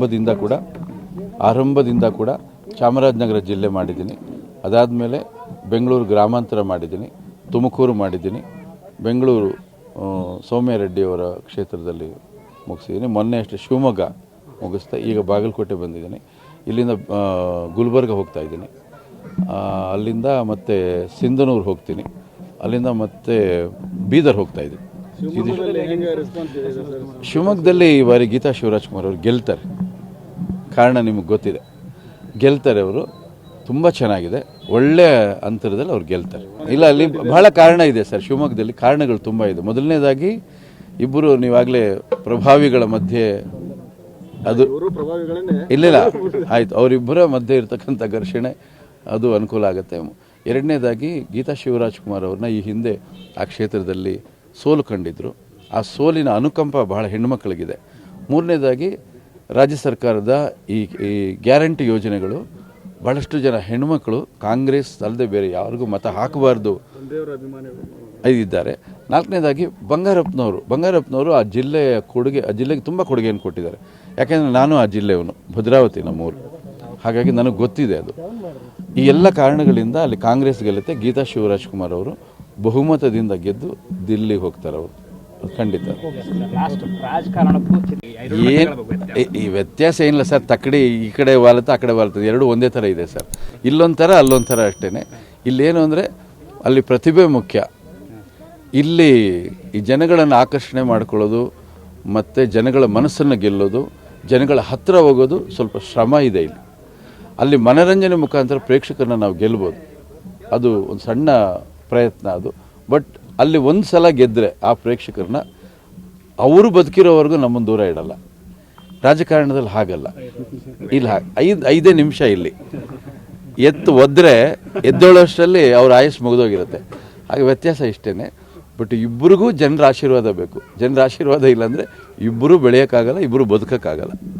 ಆರಂಭದಿಂದ ಕೂಡ ಆರಂಭದಿಂದ ಕೂಡ ಚಾಮರಾಜನಗರ ಜಿಲ್ಲೆ ಮಾಡಿದ್ದೀನಿ. ಅದಾದಮೇಲೆ ಬೆಂಗಳೂರು ಗ್ರಾಮಾಂತರ ಮಾಡಿದ್ದೀನಿ ತುಮಕೂರು ಮಾಡಿದ್ದೀನಿ ಬೆಂಗಳೂರು ಸೌಮ್ಯರೆಡ್ಡಿಯವರ ಸೌಮ್ಯ ರೆಡ್ಡಿಯವರ ಕ್ಷೇತ್ರದಲ್ಲಿ ಮುಗಿಸಿದ್ದೀನಿ. ಮೊನ್ನೆ ಅಷ್ಟೇ ಶಿವಮೊಗ್ಗ ಮುಗಿಸ್ತಾ ಈಗ ಬಾಗಲಕೋಟೆ ಬಂದಿದ್ದೀನಿ. ಇಲ್ಲಿಂದ ಗುಲ್ಬರ್ಗ ಹೋಗ್ತಾ ಇದ್ದೀನಿ. ಅಲ್ಲಿಂದ ಮತ್ತೆ ಸಿಂಧನೂರು ಹೋಗ್ತೀನಿ. ಅಲ್ಲಿಂದ ಮತ್ತೆ ಬೀದರ್ ಹೋಗ್ತಾ ಇದ್ದೀನಿ. ಶಿವಮೊಗ್ಗದಲ್ಲಿ ಈ ಬಾರಿ ಗೀತಾ ಶಿವರಾಜ್ ಕುಮಾರ್ ಅವರು ಗೆಲ್ತಾರೆ. ಕಾರಣ ನಿಮಗೆ ಗೊತ್ತಿದೆ. ಗೆಲ್ತಾರೆ ಅವರು. ತುಂಬ ಚೆನ್ನಾಗಿದೆ. ಒಳ್ಳೆ ಅಂತರದಲ್ಲಿ ಅವ್ರು ಗೆಲ್ತಾರೆ. ಇಲ್ಲ ಅಲ್ಲಿ ಬಹಳ ಕಾರಣ ಇದೆ ಸರ್. ಶಿವಮೊಗ್ಗದಲ್ಲಿ ಕಾರಣಗಳು ತುಂಬ ಇದೆ. ಮೊದಲನೇದಾಗಿ ಇಬ್ಬರು ನೀವಾಗಲೇ ಪ್ರಭಾವಿಗಳ ಮಧ್ಯೆ ಅದು ಇಲ್ಲಿಲ್ಲ ಆಯ್ತು. ಅವರಿಬ್ಬರ ಮಧ್ಯೆ ಇರತಕ್ಕಂಥ ಘರ್ಷಣೆ ಅದು ಅನುಕೂಲ ಆಗುತ್ತೆ ಎರಡನೇದಾಗಿ ಗೀತಾ ಶಿವರಾಜ್ ಕುಮಾರ್ ಅವ್ರನ್ನ ಈ ಹಿಂದೆ ಆ ಕ್ಷೇತ್ರದಲ್ಲಿ ಸೋಲು ಕಂಡಿದ್ರು. ಆ ಸೋಲಿನ ಅನುಕಂಪ ಬಹಳ ಹೆಣ್ಮಕ್ಳಿಗಿದೆ ಮೂರನೇದಾಗಿ ರಾಜ್ಯ ಸರ್ಕಾರದ ಈ ಈ ಗ್ಯಾರಂಟಿ ಯೋಜನೆಗಳು ಭಾಳಷ್ಟು ಜನ ಹೆಣ್ಮಕ್ಳು ಕಾಂಗ್ರೆಸ್ ಅಲ್ಲದೆ ಬೇರೆ ಯಾರಿಗೂ ಮತ ಹಾಕಬಾರ್ದು ಇದ್ದಾರೆ. ನಾಲ್ಕನೇದಾಗಿ ಬಂಗಾರಪ್ಪನವರು. ಬಂಗಾರಪ್ಪನವರು ಆ ಜಿಲ್ಲೆಯ ಕೊಡುಗೆ, ಆ ಜಿಲ್ಲೆಗೆ ತುಂಬ ಕೊಡುಗೆಯನ್ನು ಕೊಟ್ಟಿದ್ದಾರೆ. ಯಾಕೆಂದರೆ ನಾನು ಆ ಜಿಲ್ಲೆಯವನು, ಭದ್ರಾವತಿ ನಮ್ಮೂರು. ಹಾಗಾಗಿ ನನಗೆ ಗೊತ್ತಿದೆ ಅದು. ಈ ಎಲ್ಲ ಕಾರಣಗಳಿಂದ ಅಲ್ಲಿ ಕಾಂಗ್ರೆಸ್ ಗೆಲ್ಲುತ್ತೆ ಗೀತಾ ಶಿವರಾಜ್ ಕುಮಾರ್ ಅವರು. ಬಹುಮತದಿಂದ ಗೆದ್ದು ದಿಲ್ಲಿಗೆ ಹೋಗ್ತಾರೆ ಅವರು. ಖಂಡಿತ. ಈ ಏನ್ ವ್ಯತ್ಯಾಸ. ಈ- ಈ ಏನಿಲ್ಲ ಸರ್. ತಕ್ಕಡಿ ಈ ಕಡೆ ವಾಲುತ್ತೆ ಆ ಕಡೆ ವಾಲುತ್ತೆ ಎರಡು ಒಂದೇ ಥರ ಇದೆ ಸರ್. ಇಲ್ಲೊಂದು ಥರ ಅಲ್ಲೊಂದು ಥರ ಅಷ್ಟೇ ಇಲ್ಲೇನು ಅಂದರೆ ಅಲ್ಲಿ ಪ್ರತಿಭೆ ಮುಖ್ಯ. ಇಲ್ಲಿ ಈ ಜನಗಳನ್ನು ಆಕರ್ಷಣೆ ಮಾಡ್ಕೊಳ್ಳೋದು ಮತ್ತು ಜನಗಳ ಮನಸ್ಸನ್ನು ಗೆಲ್ಲೋದು ಜನಗಳ ಹತ್ತಿರ ಹೋಗೋದು ಸ್ವಲ್ಪ ಶ್ರಮ ಇದೆ ಇಲ್ಲಿ. ಅಲ್ಲಿ ಮನರಂಜನೆ ಮುಖಾಂತರ ಪ್ರೇಕ್ಷಕರನ್ನ ನಾವು ಗೆಲ್ಬೋದು. ಅದು ಒಂದು ಸಣ್ಣ ಪ್ರಯತ್ನ ಅದು. ಬಟ್ ಅಲ್ಲಿ ಒಂದು ಸಲ ಗೆದ್ದರೆ ಆ ಪ್ರೇಕ್ಷಕರನ್ನ ಅವರು ಬದುಕಿರೋವರೆಗೂ ನಮ್ಮನ್ನು ದೂರ ಇಡಲ್ಲ. ರಾಜಕಾರಣದಲ್ಲಿ ಹಾಗಲ್ಲ. ಇಲ್ಲಿ ಹಾಗೆ ಐದು, ಐದೇ ನಿಮಿಷ ಇಲ್ಲಿ. ಎತ್ತು ಒದ್ರೆ ಎದ್ದೇಳೋಷ್ಟರಲ್ಲಿ ಅವ್ರ ಆಯಸ್ಸು ಮುಗಿದೋಗಿರುತ್ತೆ. ಹಾಗೆ ವ್ಯತ್ಯಾಸ ಇಷ್ಟೇ ಬಟ್ ಇಬ್ಬರಿಗೂ ಜನರ ಆಶೀರ್ವಾದ ಬೇಕು. ಜನರ ಆಶೀರ್ವಾದ ಇಲ್ಲಾಂದರೆ ಇಬ್ಬರೂ ಬೆಳೆಯೋಕ್ಕಾಗಲ್ಲ ಇಬ್ಬರು ಬದುಕೋಕ್ಕಾಗಲ್ಲ.